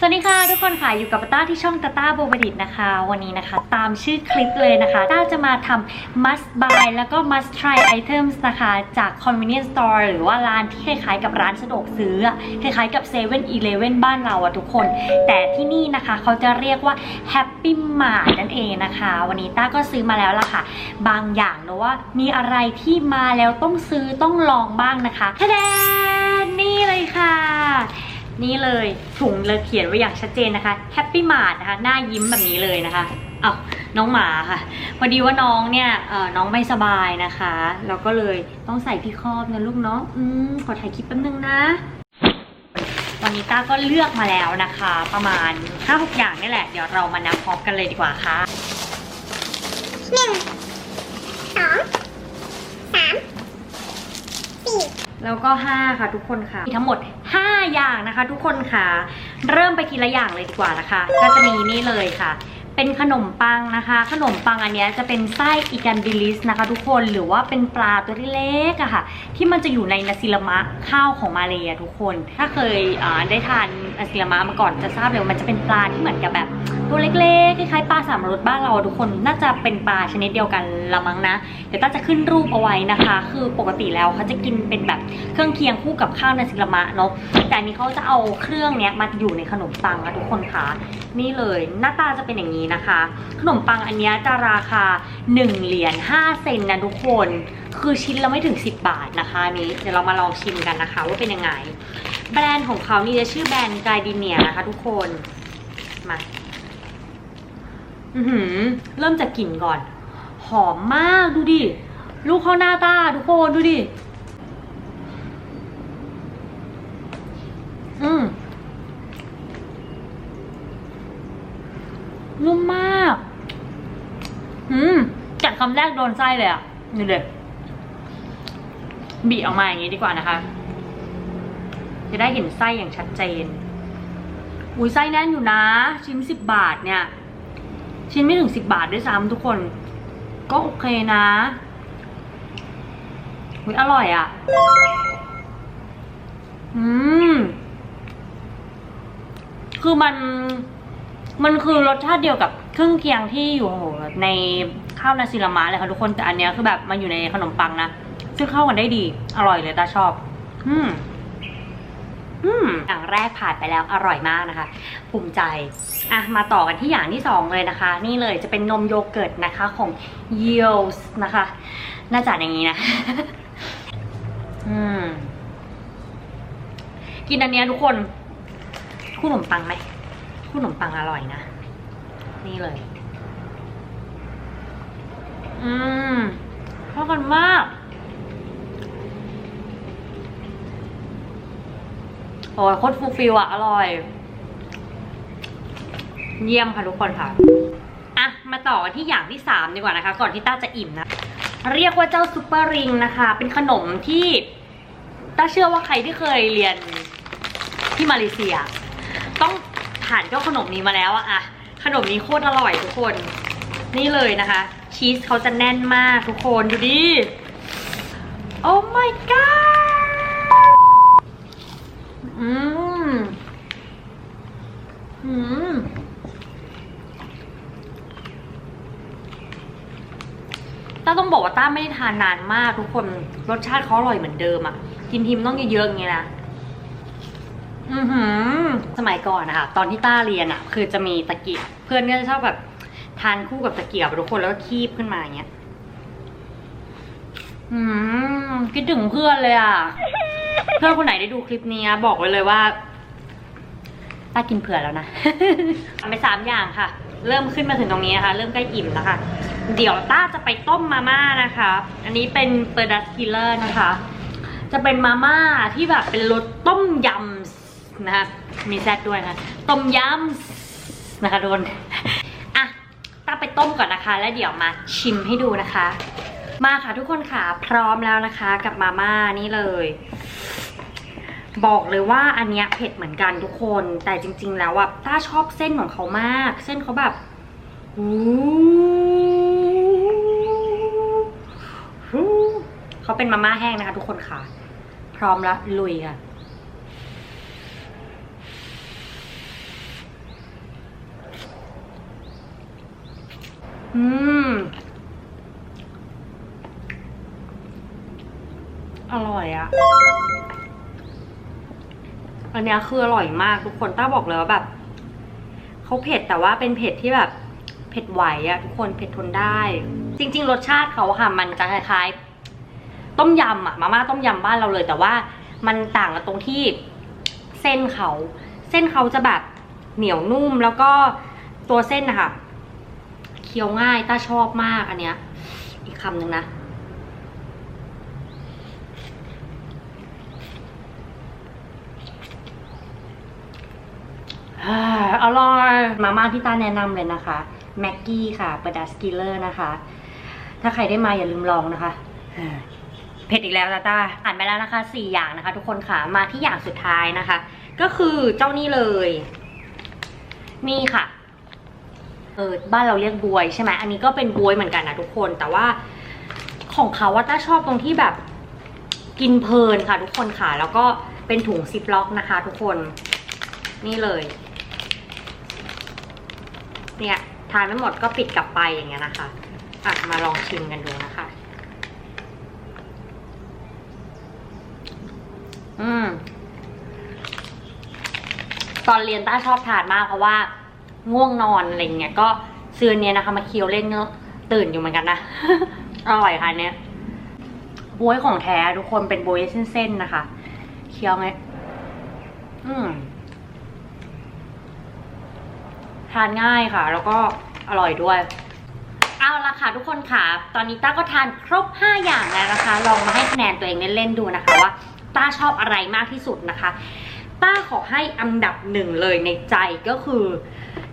สวัสดีค่ะทุกคนค่ะอยู่กับต้าที่ช่องตาต้าโบวดิตนะคะ วันนี้นะคะ ตามชื่อคลิปเลยนะคะต้าจะมาทำ must buy แล้วก็ must try items นะคะ จาก convenience store หรือว่าร้านที่คล้ายๆกับร้านสะดวกซื้ออะคล้ายๆกับ7 e เ e ่ e อบ้านเราอะทุกคน แต่ที่นี่นะคะเขาจะเรียกว่า happy mart นั่นเองนะคะ วันนี้ต้าก็ซื้อมาแล้วล่ะค่ะ บางอย่างเนอะว่ามีอะไรที่มาแล้วต้องซื้อต้องลองบ้างนะคะทะแดนนี่เลยค่ะ นี่เลยถุงเลยเขียนไว้อย่างชัดเจนนะคะ Happy Mart นะคะ หน้ายิ้มแบบนี้เลยนะคะเอาน้องหมาค่ะ พอดีว่าน้องเนี่ยเอ่อน้องไม่สบายนะคะเราก็เลยต้องใส่พี่ครอบนะลูกเนาะอืมขอถ่ายคลิปแป๊บนึงนะวันนี้ต้าก็เลือกมาแล้วนะคะ ประมาณ5-6อย่างนี่แหละ เดี๋ยวเรามานับพร้อมกันเลยดีกว่าค่ะหนึ่งสองสามสี่แล้วก็5ค่ะทุกคนค่ะมีทั้งหมด 5 อย่างนะคะ ทุกคนค่ะ เริ่มไปทีละอย่างเลยดีกว่านะคะ ก็จะมีนี่เลยค่ะ เป็นขนมปังนะคะ ขนมปังอันนี้จะเป็นไส้อีกันบิลิสนะคะ ทุกคนหรือว่าเป็นปลาตัวเล็กอะค่ะ ที่มันจะอยู่ในนาซิลมะข้าวของมาเลยทุกคน ถ้าเคยได้ทานนาซิลมะมาก่อนจะทราบเลยว่ามันจะเป็นปลาที่เหมือนกับแบบ ตัวเล็กๆ คล้ายๆปลาสามรสบ้านเราทุกคนน่าจะเป็นปลาชนิดเดียวกันละมั้งนะ เดี๋ยวต้าจะขึ้นรูปเอาไว้นะคะ คือปกติแล้วเขาจะกินเป็นแบบเครื่องเคียงคู่กับข้าวในาซิลมะเนาะแต่นี้เขาจะเอาเครื่องเนี้ยมาอยู่ในขนมปังอะทุกคนคะนี่เลยหน้าตาจะเป็นอย่างนี้นะคะ ขนมปังอันนี้จะราคา 1 เหรียญ5 เซนนะทุกคนคือชิ้นละไม่ถึง 10 บาทนะคะนี้เดี๋ยวเรามาลองชิมกันนะคะ ว่าเป็นยังไง แบรนด์ของเขานี่จะชื่อแบรนด์กายดิเนียนะคะทุกคนมา เริ่มจากกลิ่นก่อน หอมมากดูดิ ลูกเข้าหน้าตาทุกคนดูดิ อืมนุ่มมาก อืมจากคำแรกโดนไส้เลยอะนี่เลยบีออกมาอย่างนี้ดีกว่านะคะ จะได้เห็นไส้อย่างชัดเจน อุ้ยไส้แน่นอยู่นะ ชิ้นสิบบาทเนี่ย ชิ้นไม่ถึงสิบบาทด้วยซ้ำทุกคน ก็โอเคนะอุ๊ยอร่อยอะ่ะ อืม คือมัน มันคือรสชาติเดียวกับเครื่องเคียงที่อยู่ในข้าวนาซิลามะเลยค่ะทุกคนแต่อันเนี้ยคือแบบมันอยู่ในขนมปังนะ ซึ่งเข้ากันได้ดี อร่อยเลยตาชอบ อืม อืมอย่างแรกผ่านไปแล้วอร่อยมากนะคะ ภูมิใจอะมาต่อกันที่อย่างที่สองเลยนะคะ นี่เลยจะเป็นนมโยเกิร์ตนะคะของ y e o s นะคะน่าจะอย่างนี้นะ อืม กินอันเนี้ยทุกคน คู่ขนมปังไหมคู่ขนมปังอร่อยนะ นี่เลย อืมเข้ากันมาก โอ้ยโคตรฟูลฟิลอะอร่อย เยี่ยมค่ะทุกคนค่ะอะมาต่อที่อย่างที่สามดีกว่านะคะ ก่อนที่ต้าจะอิ่มนะ เรียกว่าเจ้าซุปเปอร์ริงนะคะ เป็นขนมที่ต้าเชื่อว่าใครที่เคยเรียนที่มาเลเซีย ต้องผ่านเจ้าขนมนี้มาแล้วอะอะขนมนี้โคตรอร่อยทุกคน นี่เลยนะคะ ชีสเขาจะแน่นมากทุกคนดูดิ โอ้ my god อืมอืมต้าต้องบอกว่าต้าไม่ได้ทานนานมากทุกคนรสชาติเขาอร่อยเหมือนเดิมอะ่ะ กินทีมต้องเยอะๆอย่างเงี้ยนะอือหือ สมัยก่อนนะคะตอนที่ต้าเรียนอะ่ะ คือจะมีตะเกียบเพื่อนก็จะชอบแบบทานคู่กับตะเกียบทุกคนแล้วก็คีบขึ้นมาอย่างเงี้ยอืมคิดถึงเพื่อนเลยอะ เพื่อนคนไหนได้ดูคลิปนี้นะบอกไว้เลยว่าตากินเผื่อแล้วนะทำไปสามอย่างค่ะ เริ่มขึ้นมาถึงตรงนี้นะคะ เริ่มใกล้อิ่มแล้วค่ะ เดี๋ยวต้าจะไปต้มมาม่านะคะ อันนี้เป็นเปอร์ดัสคิลเลอร์นะคะ จะเป็นมาม่าที่แบบเป็นรสต้มยำนะคะ มีแซดด้วยนะ ต้มยำนะคะโดนอะต้าไปต้มก่อนนะคะ แล้วเดี๋ยวมาชิมให้ดูนะคะ มาค่ะทุกคนค่ะ พร้อมแล้วนะคะ กับมาม่านี่เลย บอกเลยว่าอันเนี้ยเผ็ดเหมือนกันทุกคน แต่จริง ๆ แล้วอะต้าชอบเส้นของเขามาก เส้นเขาแบบเขาเป็นมาม่าแห้งนะคะ ทุกคนค่ะ พร้อมละลุยค่ะอืม อร่อยอะ อันนี้คืออร่อยมากทุกคนต้าบอกเลยว่าแบบเขาเผ็ดแต่ว่าเป็นเผ็ดที่แบบเผ็ดไหวอะทุกคนเผ็ดทนได้ จริง ๆ รสชาติเขาค่ะมันจะคล้ายๆ ต้มยำอะมาม่าต้มยำบ้านเราเลย แต่ว่ามันต่างกันตรงที่เส้นเขาเส้นเขาจะแบบเหนียวนุ่มแล้วก็ตัวเส้นนะคะเคี้ยวง่ายต้าชอบมากอันเนี้ย อีกคำหนึ่งนะ อร่อยมาม่าที่ต้าแนะนำเลยนะคะแม็กกี้ค่ะปดัสกิลเลอร์นะคะ ถ้าใครได้มาอย่าลืมลองนะคะเผ็ดอีกแล้วจ้าต้าอ่านไปแล้วนะคะสี่อย่างนะคะ ทุกคนค่ะมาที่อย่างสุดท้ายนะคะ ก็คือเจ้านี่เลย นี่ค่ะเออบ้านเราเรียกบวยใช่ไหมอันนี้ก็เป็นบวยเหมือนกันนะทุกคนแต่ว่าของเขาว่าต้าชอบตรงที่แบบกินเพลินค่ะ ทุกคนค่ะ แล้วก็เป็นถุงซิปล็อกนะคะ ทุกคน นี่เลย เนี่ยทานไม่หมดก็ปิดกลับไปอย่างเงี้ยนะคะอะมาลองชิมกันดูนะคะ อืม ตอนเรียนต้าชอบทานมากเพราะว่าง่วงนอนอะไรเงี้ยก็ซื้อเนี้ยนะคะ มาเคี้ยวเล่นเตื่นอยู่เหมือนกันนะ อร่อยค่ะเนี้ยบวยของแท้ทุกคนเป็นบวยเส้นๆนะคะ เคี้ยวไง อืม ทานง่ายค่ะ แล้วก็อร่อยด้วย เอาละค่ะทุกคนค่ะ ตอนนี้ต้าก็ทานครบ 5 อย่างแล้วนะคะ ลองมาให้คะแนนตัวเองเล่นๆดูนะคะว่าต้าชอบอะไรมากที่สุดนะคะต้าขอให้อันดับหนึ่งเลยในใจก็คือ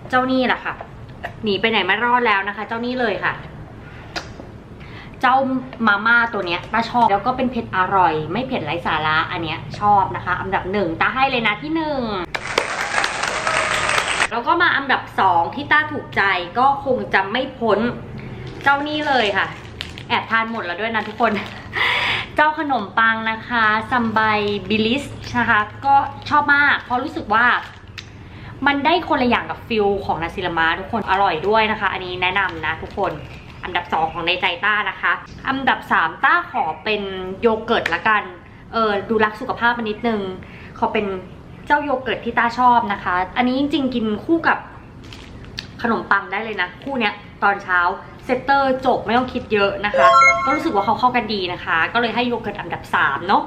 เจ้านี่แหละค่ะ หนีไปไหนไม่รอดแล้วนะคะ เจ้านี่เลยค่ะ เจ้ามาม่าตัวเนี้ยต้าชอบแล้วก็เป็นเผ็ดอร่อย ไม่เผ็ดไร้สาระอันเนี้ยชอบนะคะ อันดับหนึ่งต้าให้เลยนะที่หนึ่ง แล้วก็มาอันดับสองที่ต้าถูกใจก็คงจะไม่พ้นเจ้านี่เลยค่ะ แอบทานหมดแล้วด้วยนะทุกคน เจ้าขนมปังนะคะซัมไบบิลิสนะคะ ก็ชอบมากเพราะรู้สึกว่า มันได้คนละอย่างกับฟิลของนาซิลามาทุกคนอร่อยด้วยนะคะ อันนี้แนะนำนะทุกคนอันดับสองของในใจต้านะคะ อันดับสามต้าขอเป็นโยเกิร์ตละกัน เออดูรักสุขภาพมานิดนึง ขอเป็น เจ้าโยเกิร์ตที่ต้าชอบนะคะ อันนี้จริงๆกินคู่กับขนมปังได้เลยนะ คู่เนี้ยตอนเช้าเซตเตอร์จบไม่ต้องคิดเยอะนะคะ ก็รู้สึกว่าเขาเข้ากันดีนะคะ ก็เลยให้โยเกิร์ตอันดับ 3 เนาะ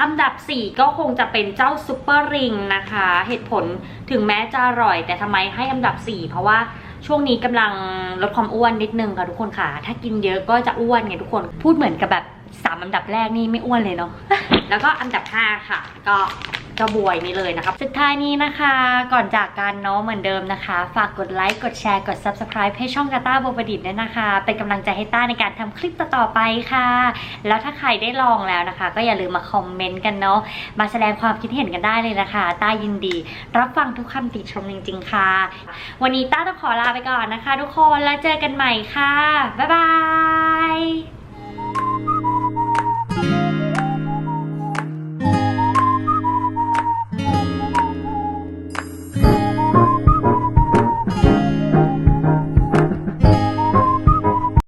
อันดับ 4 ก็คงจะเป็นเจ้าซุปเปอร์ริงนะคะ เหตุผลถึงแม้จะอร่อย แต่ทำไมให้อันดับ 4 เพราะว่าช่วงนี้กำลังลดความอ้วนนิดนึงค่ะทุกคนค่ะ ถ้ากินเยอะก็จะอ้วนไงทุกคน พูดเหมือนกับแบบสามอันดับแรกนี่ไม่อ้วนเลยเนาะ แล้วก็อันดับ 5 ค่ะ ก็ เจ้าบวยนี่เลยนะครับ สุดท้ายนี้นะคะก่อนจากกันเนาะเหมือนเดิมนะคะ ฝากกดไลค์กดแชร์กด subscribe ให้ช่องกาตาโบประดิษฐ์ด้วยนะคะ เป็นกำลังใจให้ต้าในการทำคลิปต่อๆไปค่ะ แล้วถ้าใครได้ลองแล้วนะคะ ก็อย่าลืมมาคอมเมนต์กันเนาะมาแสดงความคิดเห็นกันได้เลยนะคะ ต้ายินดี รับฟังทุกคำติชมจริงๆค่ะ วันนี้ต้าต้องขอลาไปก่อนนะคะ ทุกคนแล้วเจอกันใหม่ค่ะบ๊ายบาย